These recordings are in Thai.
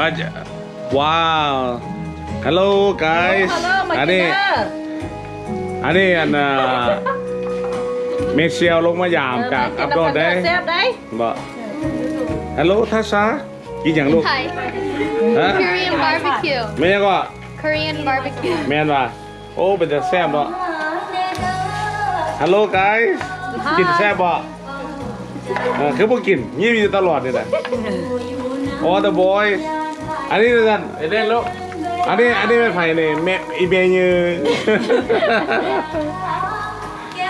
อาจจะว้าว hello guys ฮัลโหลมาอันกินนี้เด้ออันนี้อันน่ะเมเชียวลงมายามจากอัพโดดได้แซ่บได้บอก hello ทัชชากินอย่างลูก Thai. ฮะ Korean barbecue. ไม่ยังก็ Korean barbecue. แมนว่ะโอ้เป็นแต่แซ่บเนาะ hello guys กินแซ่บบ่เออคือพวกกินยี่มีอยู่ตลอดนี่แหละโอ้ the boy อันนี้นั่นไอเล่นลูกอันนี้อันนี้ไม่ไผ่เนี่ยแม่อีเบยือ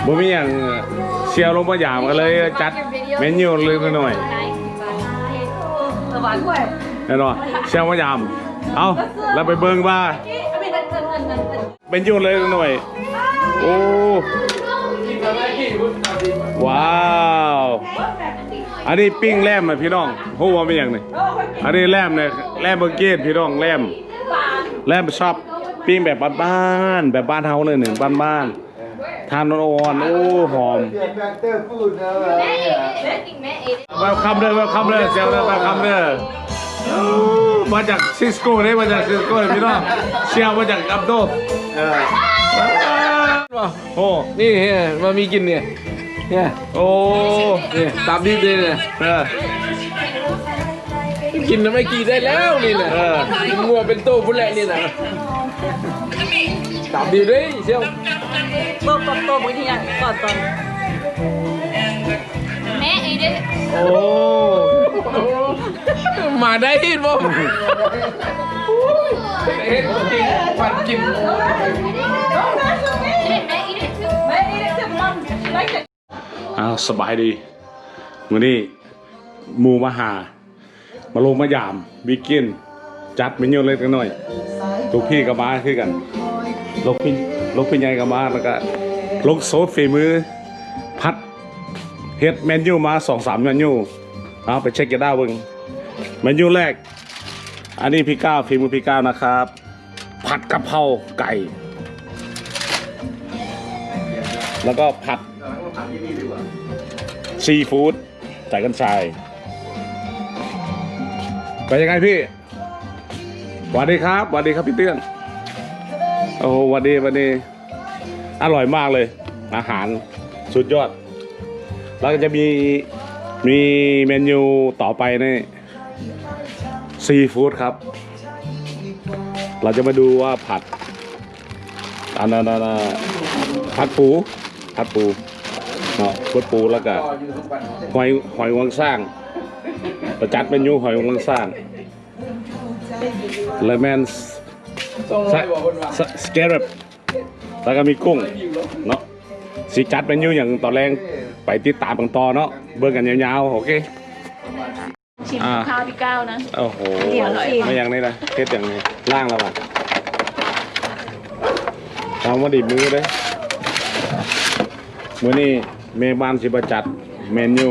บ่มีอย่างเชียวลงมาหยามกันเลยจัดเมนูเลยหน่อยเออหวานกล้วยแน่นอนเชียวมาหยามเอาเราไปเบิ่งว่าเป็นยูเลยหน่อยโอ้ว้าว อันนี้ปิ้งแลมอะพี่น้องหูว่าเป็นอย่างนี้อันนี้แลมเนี่ยแลมเบอร์เกตพี่น้องแลมแลมชอบปิ้งแบบบ้านๆแบบบ้านเฮาเลยหนึ่งบ้านๆทานอ่อนๆโอ้หอมเวลคัมเด้อเวลคัมเด้อเซลเด้อเวลคัมเด้อมาจากซิสโก้เนี่ยมาจากซิสโก้พี่น้องเชียวมาจากอับโดเออโอ้นี่เฮียมามีกินเนี่ย เนี่ยโอ้นี่ตามดิบเลยเนี่ยเออกินแล้วไม่กี่ได้แล้วนี่นะเอองัวเป็นโตพุ่นแหละนี่นะตามดิบเลยเชียวโตโตโตบางทีอย่างก่อนตอน Matt ate it. โอ้มาได้ยินบ่เฮ็ดกินวันกิน Didn't Matt eat it too? อ้าวสบายดีวันนี้มูมาหา มาลงมายามวิกินจัดเมนูเล็กน้อยลูกพี่กับมาคือกันลูกพี่ลูกพี่ใหญ่กับมาแล้วก็ลูกโซดฝีมือ พัดเฮ็ดเมนูมาสองสามเมนูเอาไปเช็คกันได้เบิ่งเมนูแรก อันนี้พี่ก้าวฝีมือพี่ก้าวนะครับ ผัดกะเพราไก่ แล้วก็ผัด ซีฟู้ดใส่กันชายไปยังไงพี่สวัสดีครับสวัสดีครับพี่เตื้อนโอ้โหสวัสดีสวัสดีอร่อยมากเลย อาหารสุดยอด แล้วก็จะมีมีเมนูต่อไปนี่ซีฟู้ดครับ เราจะมาดูว่าผัดอันนั้นอันนั้นผัดปูผัดปู เนาะผัดปูแล้วก็หอยหอยวังสร้างประจัดเมนูหอยวังสร้างแล้วแมนต้องสให้บอกคนว่าสสเกรบแล้วก็มีกุ้งเนาะสีจัดเป็นอยู่อย่างตอนแรงไปติดตามกันต่อเนาะเบิ่งกันยาวๆโอเคชิมอ่าข้าวพี่ก้าวนะโอ้โหเดี๋ยวสิไม่อย่างนี้นะเทสอย่างนี้ล่างแล้วอะทำมาดิบมือเลยมื้อนี้ เมบ้านสิบจัด เมนู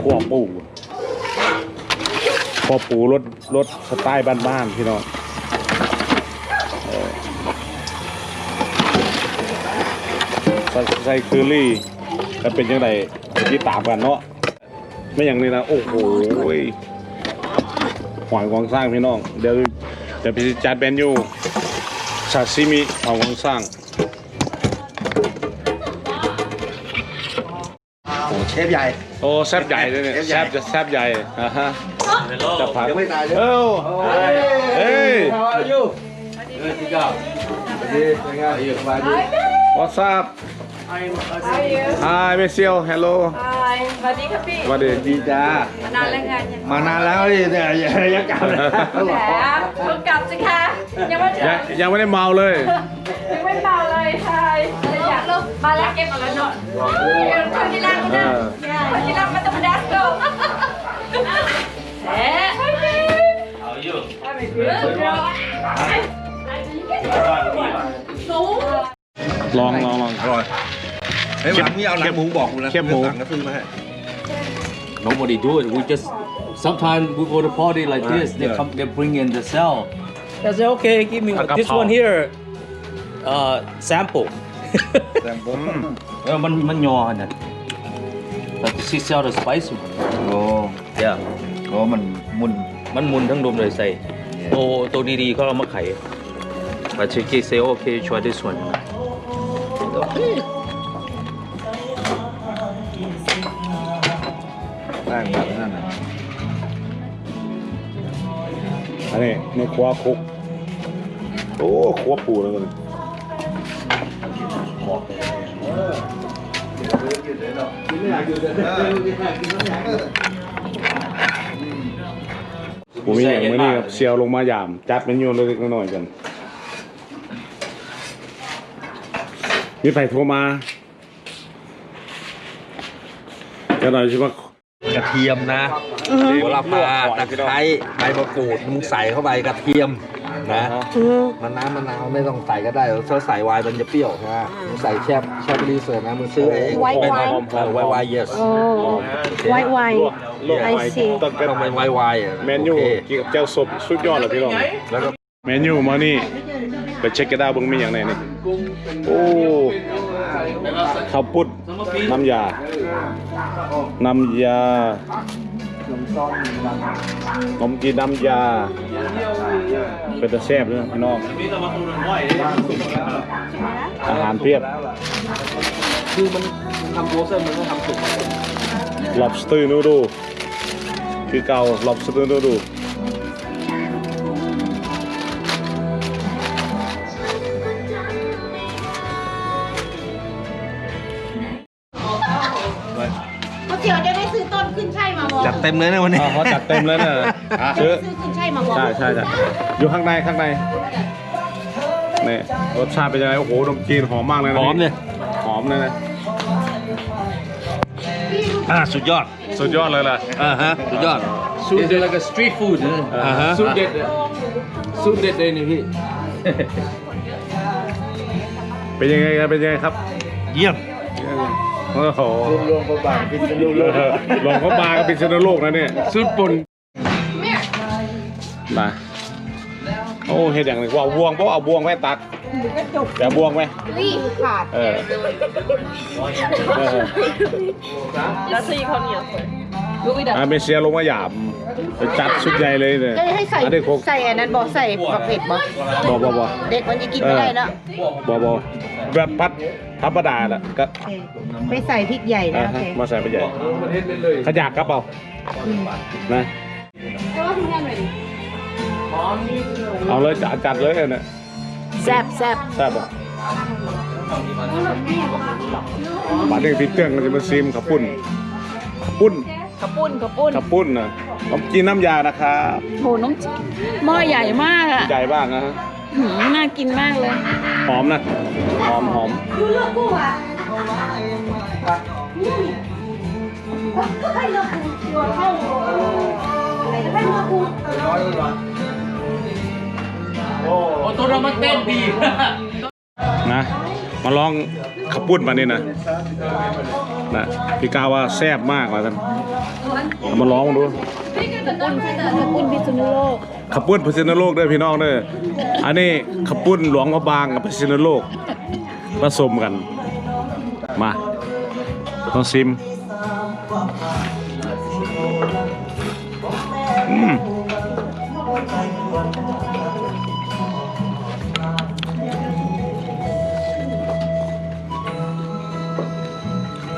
ขั่วปูขั่วปูรสรสสไตล์บ้านๆพี่น้องใส่คือรี่ก็เป็นยังไงที่ตามกันเนาะไม่อย่างนี้นะโอ้โหยหอยกวางสร้างพี่น้อง เดี๋ยวเดี๋ยวพี่จัดเบนอยูซาซิมิหอยกวางสร้าง ฟใหญ่ โอ้แซบใหญ่เลยเนี่ยแซ่แซบบใหญ่จะแซบใหญ่อ่าฮะจะผัดยังไม่ตายเลยเอ้าเฮ้ย How are you เออพี่ก้าวสวัสดีเป็นไงอยู่สบายดี what's up hi เมเซียว hello สวัสดีครับพี่ สวัสดีดีจ้ามานานแล้วไงเนี่ยมานานแล้วดิเนี่ยยังยังกลับเลยแหมเพิ่งกลับสิคะ ยังไม่ยังยังไม่ได้เมาเลยยังไม่เมาเลยใช่ อยากมาแล้วเก็บมาแล้วเนาะคนที่รักนะคนที่รักมาต้องมาดัสโตเอ๊ะ How are you? I'm good. ลองลองลองอร่อยเฮ้ยวันนี้เอาหนังหมูบอกกูนะเค็มหมูสั่งก็ซื้อมาให้ Nobody do it. We just sometimes we go to party like Right, this. They yeah. come, they bring in the cell. I say, okay, give me Like a this pound. one here. Uh, sample. แต่ผม Uh, man, man yaw na. But she sell the spicy one. โอ้ Yeah. โอ้ มันมุน มันหมุนทั้งดุมเลยใส่ตัวตัวดีๆเขาเอามาไข but she say okay try this one นั่งแบบนั้นน่ะอันนี้ในครัวคุก โอ้ครัวปูแล้วกัน ผมมีอย่างมื่อนี้ครับเซียวลงมายาม จัดเมนูเล็กๆน้อยๆกันมีไฟโทรมาจะหน่อยใช่ไหมกระเทียมนะโหระพาตะไคร้ใบมะกรูดมึงใส่เข้าไปกระเทียม นะมันน้ำมะนาวไม่ต้องใส่ก็ได้ถ้าใส่ไวน์มันจะเปรี้ยวใช่ไหมมึงใส่แช่แช่บรีเสิร์ฟนะมึงซื้อเองไวน์ไวน์เออไวน์ไวน์ yes โอ้ไวไวลวกไอไว้ซีต้องเป็นต้องเป็นไวน์ไวน์อะเมนูโอเคเกี่ยวกับเจ้าสมสุดยอดเลยพี่น้องแล้วก็เมนูมานี่ไปเช็คกันได้เบิ่งมีอย่างไรนี่โอ้ข้าวปุ้นน้ำยา น้ำยา ขนมจีนน้ำยา เป็นตะแซ่บเลยพี่น้องอาหารเพียบ คือมันทำโพสเซอร์มันก็ทำสุก lobster noodle คือเก่า lobster noodle ต็มเลยนะวันนี้อ่าเขาจัดเต็มเลยเนี่ยซื้อซื้อขึ้นช่ายมาบอกใช่ใช่ใช่อยู่ข้างในข้างในนี่รสชาติเป็นยังไงโอ้โหขนมจีนหอมมากเลยนะหอมเนี่ยหอมเลยนะอ่าสุดยอดสุดยอดเลยล่ะอ่าฮะสุดยอดสูตรเด็ด like a street food นะอ่าฮะสูตรเด็ดอะสูตรเด็ดเลยนี่พี่เป็นยังไงครับเป็นยังไงครับ เยี่ยม โอ้โหรวมพระบางพิษณุโลกรวมพระบางกับพิษณุโลกนะเนี่ยสูตรป่นมาโอ้เห็ดอย่างหนึงว่าเอาบวงเพราะเอาบวงไว้ตัก เดี๋ยวบวงไหมขาดเออเออแล้วซีเขาเนี่ยลูกอีดัอาเมเซียลงมาหยามไปจัดชุดใหญ่เลยเนี่ยจะให้ใส่อันนี้โคกใส่อันนั้นบอกใส่ผักเผ็ดบอกบอบอบอเด็กมันจะกินไม่ได้แล้วบอบอแบบพัดธรรมดาแหละก็โอเคไม่ใส่พริกใหญ่นะอ่าโอฮะเคมาใส่ไปใหญ่ประเทศเลยเลยขยากกระเป๋านะเอาเลยจัดจัดเลยเนี่ย แซ่บแซ่บแซ่บอะบาดเด็กติดเตื้องเราจะมาซิมขับปุ้นขับปุ้นกระปุ้นกระปุ้นขับปุ้นนะน้ำจีนน้ำยานะครับโหน้องหม้อใหญ่มากอะใหญ่บ้างนะฮะหืมน่ากินมากเลยหอมนะหอมหอม โอ้ตัวเรามาเต้นดีนะ มาลองขับปุ้นมานี่นะนะพี่กาว่าแซ่บมากว่ากันเอามาลองดูกระปุ้นพิษณุโลกขับปุ้นพิษณุโลกด้อพี่น้องเด้ออันนี้ขับปุ้นหลวงพระบางกับพิษณุโลกผสมกัน มาต้องซิมอืม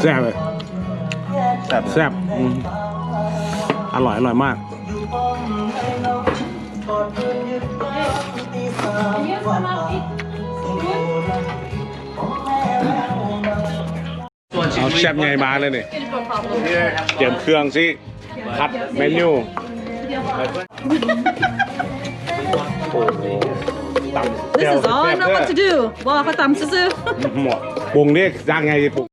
แซ่บเลยแซ่บแซ่บอืมอร่อยอร่อยมาก เอาแซ่บใหญ่มาเลยนี่เตรียมเครื่องสิคัดเมนูตับ This is all I know what to do บอกเขาตำซื่อหมดปรุงนี่ย่างไงปรุง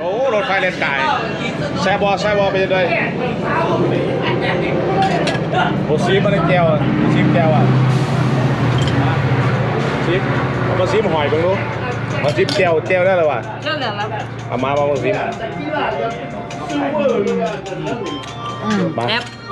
โอ้รถไฟเลนกายแซ่บบอแซ่บบอไปเลยโอ้ซีมอะไรแก้วอะซีมแก้วอะซีมเอามาซีมหอยเบิ่งดูมาซีมแก้วแก้วได้เลยว่ะเรื่องเหลืองแล้วเอามามามาซีมอืมมา แ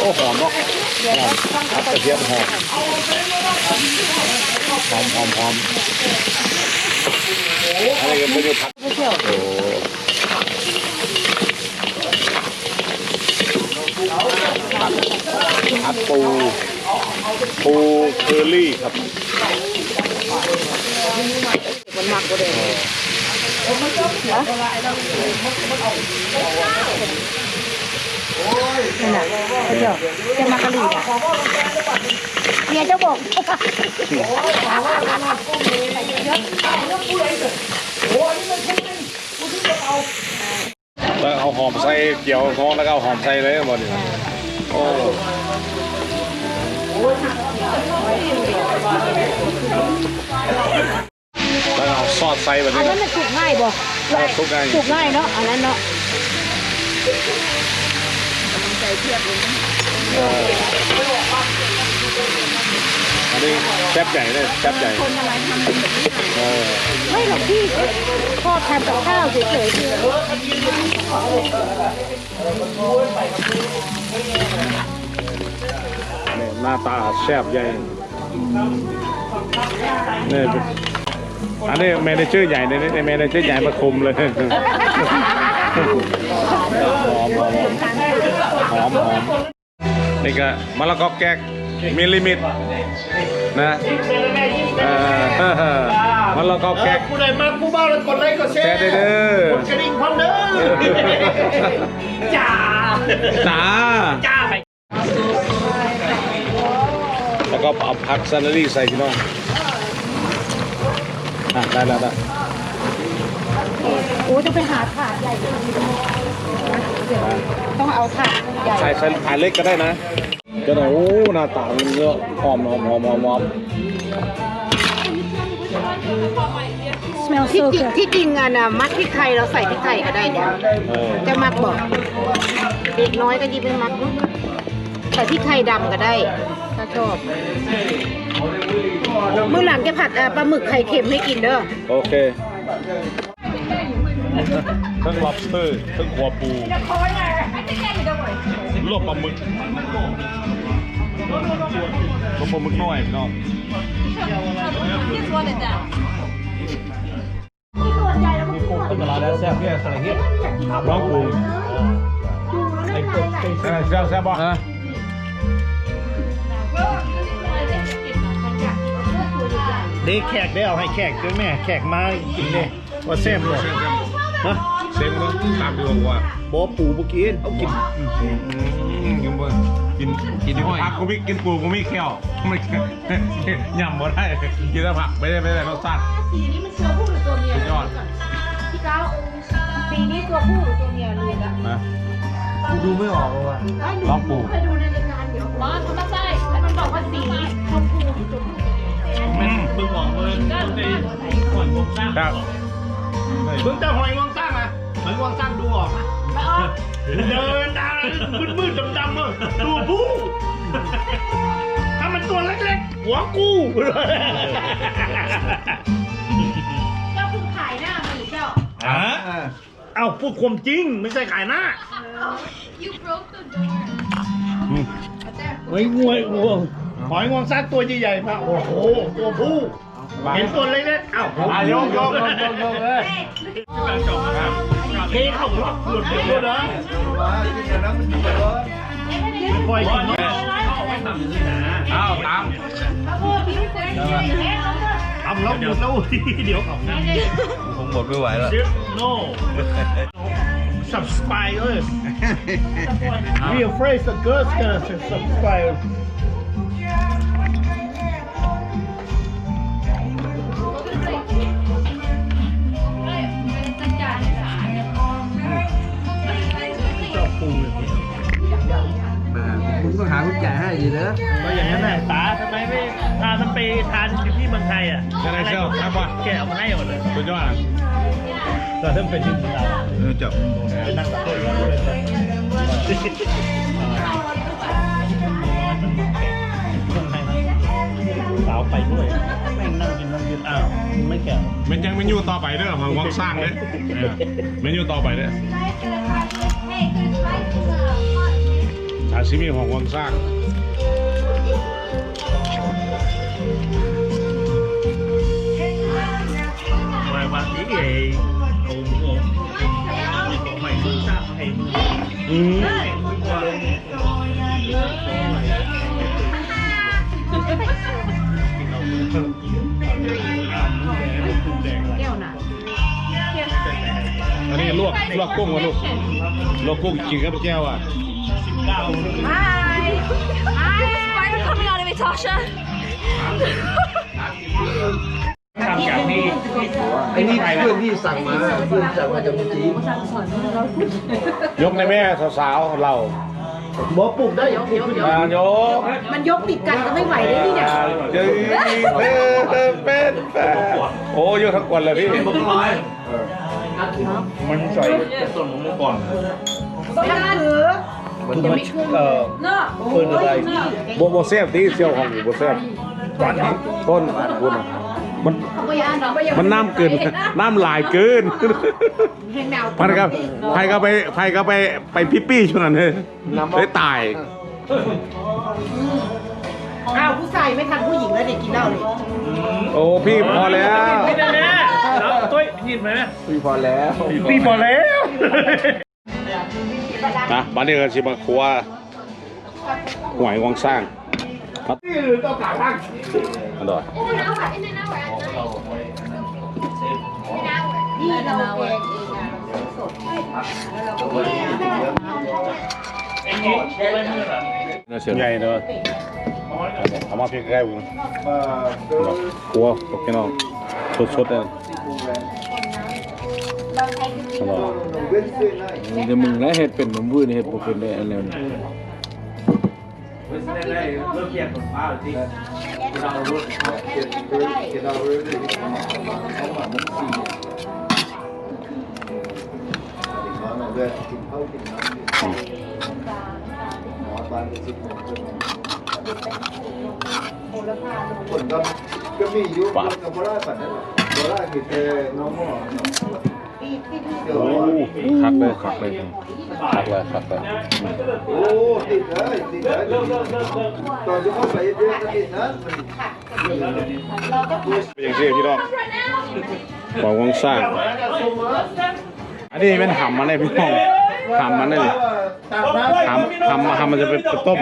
โอ้หอมเนาะหอมครับกระเทียมหอมหอมหอมหอมอะไรกันไม่ได้พักโอ้ผัดปู ปูเคอรี่ครับมันมักบ่ได้นั่นน่ะเจ้าจะมากะหรี่น่ะเมียเจ้าบอกแล้วเอาหอมใส่เกี่ยวท้องแล้วก็เอาหอมใส่เลยหมดนี่นะโอ้ แล้วเอาซอสใส่แบบอันี้นนั้นนะมันสุกง่ายบ่ซอสทุกอย่างสุกง่ายเนาะอันนั้นเนาะอันนี้แซ่บใหญ่เลยแซ่บใหญ่เออไม่หรอกพี่พ่อทำกับข้าวเฉยๆ นี่หน้าตาแซ่บใหญ่นี่เป็นอันนี้แมเนเจอร์ใหญ่เลยนี่แมเนเจอร์ใหญ่มาคุมเลยหอมหอมหอมหอมหอมนี่ก็มะละกอแก๊กมีลิมิตนะเออมะละกอแก๊กผู้ใดมาผู้บ้าแล้วกดไลค์กดแชแชร์ร์ได้เด้อกดกระดิ่งพร้อมเด้อจ้าจ้า ก็เอาผักซาลารี่ใส่พี่น้องอะได้แล้วได้โอ้ต้องไปหาถาดใหญ่ต้องเอาถาดใหญ่ใส่ใส่ถาดเล็กก็ได้นะจะได้โอ้หน้าตามันเยอะหอมหอมหอมหอมหอมที่จริงที่จริงอะนะมัดพริกไทยเราใส่พริกไทยก็ได้เนี่ยเออจะมักบอกเด็กน้อยก็ยิบไปมักเนอะใส่พริกไทยดำก็ได้ถ้า ชอบมื้อหลังจะผัดเอ่อปลาหมึกไข่เค็มให้กินเด้อโอเคทั้ง lobster ทั้งหัวปูลวกปลาหมึกลวกปลาหมึกน้อยพี่น้อง He's wanted that ร้องปูแซ่บแซ่บบ่ เด็กแขกได้เอาให้แขกด้วยแม่แขกมากินเลยว่าแซ่บเลยฮะเซ็งมั้งตามดีกว่าบ่ปูบ่กินเอากินอืมกินบ่กินกินผักกูไม่กินปูกูไม่เคี่ยวไม่ยำบ่ได้กินแต่ผักไม่ได้ไม่ได้รสชาติสีนี้มันตัวผู้หรือตัวเมียสุดยอดพี่เก้าสีนี้ตัวผู้หรือตัวเมียเลยละนะกูดูไม่ออกว่ะลองปูเคยดูในรายการเดี๋ยวร้อนธรรมชาติมันบอกว่าสีนี้ชมพูหรือตัวผู้ แม่เบิ่งออกเลยต้องได้หอยวงสร้างครับเบิ่งแต่หอยวงสร้างอะหอยวงสร้างดูออกไหมเดินดาวมืดๆดำๆเออตัวผู้ถ้ามันตัวเล็กๆ หัวกูเจ้าเพิ่งขายหน้ามีเจ้า อะเอ้าพูดความจริงไม่ใช่ขายหน้า You broke the door. เฮ้ยงวยงวง หอยงวงซักตัวใหญ่ๆมาโอ้โหตัวผู้เห็นตัวเล็กๆเอ้าอะยกยกยกยกยกเลยเทเข้าหลอดหลุดเดียวเลยนะปล่อยกินเนาะอะอ้าวตามทำแล้วหมดแล้วเดี๋ยวของนะผมหมดไม่ไหวแล้ว no subscribe เอ้ย we afraid the girls gonna subscribe ชอบปูเลยคุณต้องหาคุณแก่ให้ดีเนอะก็อย่างนั้นแหละตาทำไมไม่พามันไปทานที่เมืองไทยอะใช่ไหมเชี่ยวครับว่าแกเอามาให้หมดเลยสุดยอดก็เริ่มเป็นที่ของเราเออจับไปนั่งกับเพื่อนด้วยเลยสาวไปด้วยแม่งนั่งกินนั่งกินอ้าวไม่แก่เมนยังเมนูต่อไปเด้อของวังสร้างเด้อเออเมนูต่อไปเด้อ ซาชิมิของวังสร้างมาวันนี้เองโอ้โหใหม่ดูจ้าไอ้อืมแก้วน่ะอันนี้ลวกลวกกุ้งวะลูกลวกกุ้งกินกับแก้วอะ Hi Hi Spider coming out of it Tasha ทำจากนี้ไอ้นี่เพื่อนที่สั่งมาเพื่อนสั่งมาจากเมืองจีนยกในแม่สาวๆเราหมอปลูกได้ปลูกขึ้นอ่ายกมันยกติดกันก็ไม่ไหวเลยนี่เนี่ยเจอเป็นเป็นโอ้ยกทั้งคนเลยพี่มันใส่ต้นมะก่อนถ้าถือ มันมันเอ่อเนาะเปิดอะไรโบโบเซฟที่เชี่ยวของโบเซฟต้นคุณอะมันเขาก็ยานดอกมันน้ำเกิน น้ำลายเกินแห้งดาวพันกับไผ่ก็ไปไผ่ก็ไปไปพิปปี้ช่วงนั้นเลยเลยตาย อ้าวผู้ชายไม่ทันผู้หญิงแล้วเนี่ยกินเหล้าเลยโอ้พี่พอแล้วไม่ได้แน่แล้วตุ้ยยินไหมแม่พี่พอแล้วปีพอแล้ว นะบ้านนี้ก็ชิมาครัวหวยวังสร้างครับอร่อย In an hour. In an hour. นี่เราแกงเองอะสดใหญ่เลยเอามาเพียงใกล้ๆผมครัวพวกพี่น้องสดๆเลย อร่อมีแต่มึงและเห็ดเป็นผมพูดเห็ดเป็นได้อันแล้วนี่คนก็ก็มีอยู่คกับโบราณปัดนั่นโบราณคือเจอน้องหมอเดี๋ยว โอ้คักเลยคักเลยคักเลยคักเลยโอ้ติดเลยติดเลยตอนที่เขาไปเยอะๆก็ติดนะเป็นอย่างที่พี่น้องของวังสร้าง อันนี้เป็นหำมันเลยพี่น้องหำมันเลยตามน้ำหำหำหำมันจะเป็นต้ม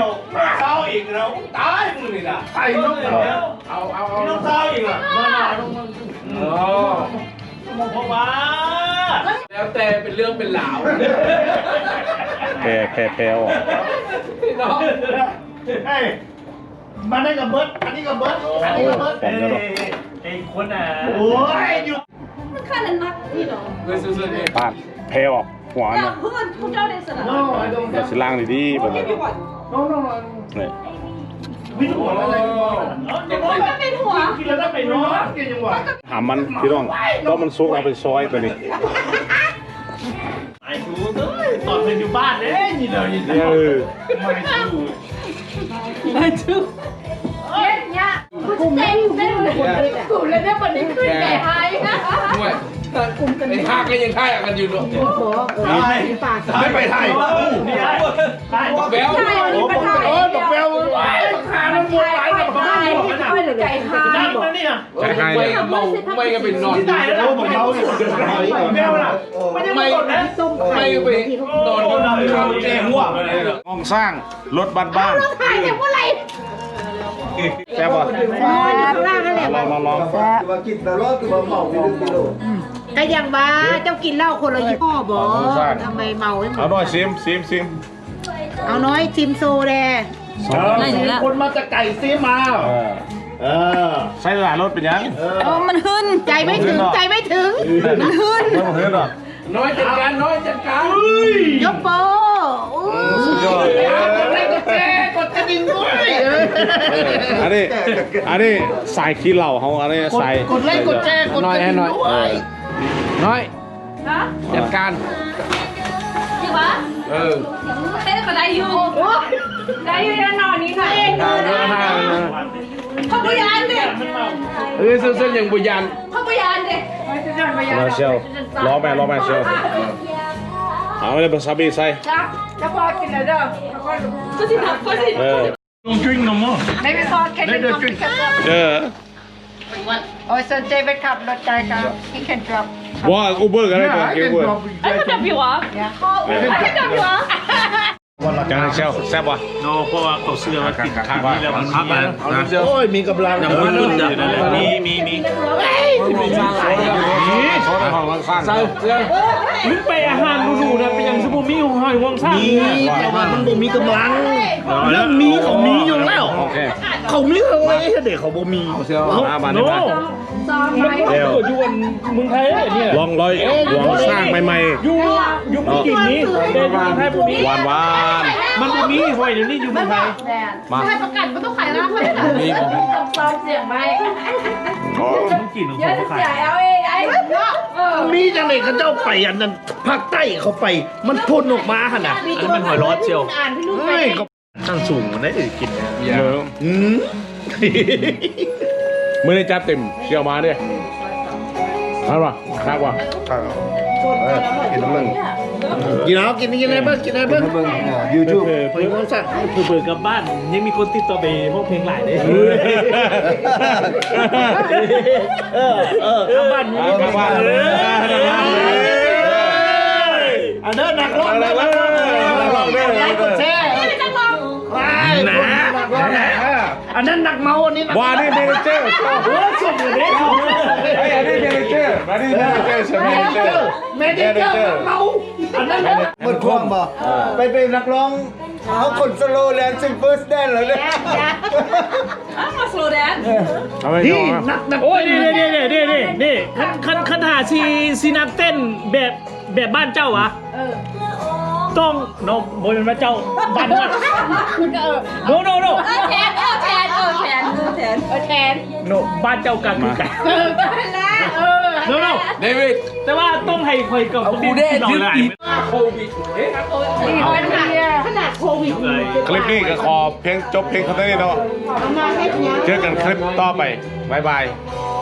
เศร้าอีกแล้วตายมึงนี่ละไอ้น้องแล้วเอาเอาเอาน้องเศร้าอีกอะมาหน่อยน้องมึงอ๋อมองพ่อมา แล้วแต่เป็นเรื่องเป็นราวแพรแพรแพรออกน้องเฮ้ยมาได้กับเบิร์ดอันนี้กับเบิร์ดอันนี้กับเบิร์ดผมจะหรอกไอ้คนอะโอ้ยอยู่มันค่านั้นนักนี่เนาะเพื่อนซื้อๆเนี่ยปาดแพรออกหัวเนาะนะเพื่อนผู้เจ้าเดสนะ no I don't เดี๋ยวสิล่างดีๆผมเก็บ อยู่ก่อน no no นี่ไม่ถูกอะไรกันบ้างมันเป็นหัวกินแล้วต้องไปนอนกินยังหวะหำมันพี่น้องก็มันซุกเอาไปซอยตัวนี้ไอ้ดูเลยตอนเป็นอยู่บ้านเนี่ยนี่เลยนี่เนี่ยเออไม่ดูเย็นเนี่ยกลุ่มเล่นเล่นกลุ่มเล่นเนี่ยวันนี้คือแก่ไฮนะด้วยไอ้ห้าก็ยังฆ่ากันอยู่ด้วยโอ้โหเออมีปากไม่ไปไทยนี่ไงไทยแบลวันนี้เป็นไทยโอ้ยบอกแววไอ้ขามันบวมไปแบบบ้า ไก่ไก่ไฮ ดัง นะเนี่ยใจให้ไม่ก็เมาไม่ก็เป็นนอนที่ตายแล้วผมเมาอยู่แววล่ะไม่ได้ไม่กดนะต้มไข่ไม่ก็ไปนอนก็ข้าวแกงหัวห้องสร้างรถบ้านบ้านถ่ายแต่เมื่อไหร่ซ่บป่ะอ๋ออยู่ข้างล่างนั่นแหละลองลองลองคือว่ากินตลอดคือว่าเมาไปดึกกิโลก็ยังบ้าเจ้ากินเหล้าคนละยี่ห้อบ่ทำไมเมาไม่หมเอาดหน่อยซิมซิมซิมเอาน้อยซิมโซแดเออมีคนมาจะไก่ซีมา เออเออใส่หลายรถเป็นยังโอ้มันหึนใจไม่ถึงใจไม่ถึง มันหึนไม่ต้องเห็นหรอกน้อยจัดการน้อยจัดการยกโปอู้สุดยอดกดไลค์กดแชร์กดกระดิ่งด้วยอันนี้อันนี้สายขี้เหล่าเขาอันนี้กดสายกดไลค์กดแชร์กดกระดิ่งด้วยน้อยนะจัดการจริงวะเออเต้นก็ได้อยู่ ได้ยู่ยันนอนนี้ค่ะพ่อปุยานเด็กเออเส้นๆอย่างบุยันพ่อปุยานเด็กมาเชียวล้อแม่ล้อแม่เชียวเอาไปเลยบาซาบิใส่จ้าจะพอกินเลยเด้อก็สิทักก็สิเออ Drink no more ไม่ไปพอแค่จะต้องกินเออโอ้ยสนใจไปขับรถใจกันที่แคนดรอป ว่าอูเบอร์กันได้ตัวเกี่ยวกับไอ้คนจับอยู่วะไอ้คนจับอยู่วะจังเชียวแซ่บวะโนเพราะว่าเขาเสื้อมาติดข้างนี้แล้วมันพักไปโอ้ยมีกำลังมันขึ้นนะมีมีมีซอสของข้างใส่เสื้อมึงไปอาหารดูๆนะเป็นอย่างสมุมีหอยห่วงซ่ามีแต่ว่ามันบ่มีกำลังแล้วมีเขามีอยู่แล้วโอเคเขามีเอาไว้ให้เด็กเขาบ่มีเสื้อมาบานนี้มาซ้อมมันไปก็เกิดอยู่วันเมืองไทยเนี่ยลองร้อยลองสร้างใหม่อยู่อยู่ปีกินนี้แต่อยู่เมืองไทยบ่มีๆหวานหวานมันบ่มีหอยเดี๋ยวนี้อยู่เมืองไทยมาให้ประกันก็ต้องขายร้านเขาได้มีผมซ้อมเสียงไปมันกินของเยอะเขาจะขายเสียเอาเองไอ้เออมีจังเลยเขาเจ้าไปอันนั้นภาคใต้เขาไป มันพ่นออกมาขนาดอันมันหอยร้อนเชียวอ่านพี่ลูกไปเฮ้ยก็ตั้งสูงมันได้อื่นกินนะเอออืมมือนี้จัดเต็มเชียวมาเนี่ยเอาป่ะคักว่ะ กินน้ำมันกินเอากินกินอะไรบ้างกินอะไรบ้างเบิ่งยูทูบเออเพิ่งสั่งเผื่อกับบ้าน ยังมีคนติดต่อไปพวกเพลงหลายเลยเออเออกลับบ้านมีเอากลับบ้านเอออันเดินหนักร้อนหนักร้อนหนักร้อนไลค์กดแชร์ไม่จะล องหนาอันนั้นหนักเมาอันนี้หนักว่านี่เมเนเจอร์โอ้ส่งอยู่เนี่ยเขาไอ้อันนี้เมเนเจอร์อันนี้เมเนเจอร์ใช่ไหมเมเจอร์เมเจอร์หนักเมาอันนั้นหมดความบ่ไปเป็นนักร้องเขาคนสโลแลนด์ซิงเฟิร์สแดนเหรอเนี่ยอ้าวมาสโลแดนเอาไปนี่ต่อหนักหนักโอ้ยนี่นี่นี่นี่นี่นี่คันคันคันหาซีซีนักเต้นแบบแบบบ้านเจ้าอะเออต้องโนบนมาเจ้าบ้านว่าโนโนโนเออแทนเออแทนเออแท นเออแทนเออแทนโนบ้านเจ้ากันคือกันเออนะเออ โนโนเดวิดแต่ว่าต้องให้คอยกับเอากูได้หน่อถึยงหลายอีกโควิดเอ๊ะนี่เขาเป็นเมียขนาดโควิดเลยคลิปนี้ก็ขอเพลงจบเพลงเขาได้เนาะเอามาให้เนี้ยเจอกันคลิปต่อไปบายบายบ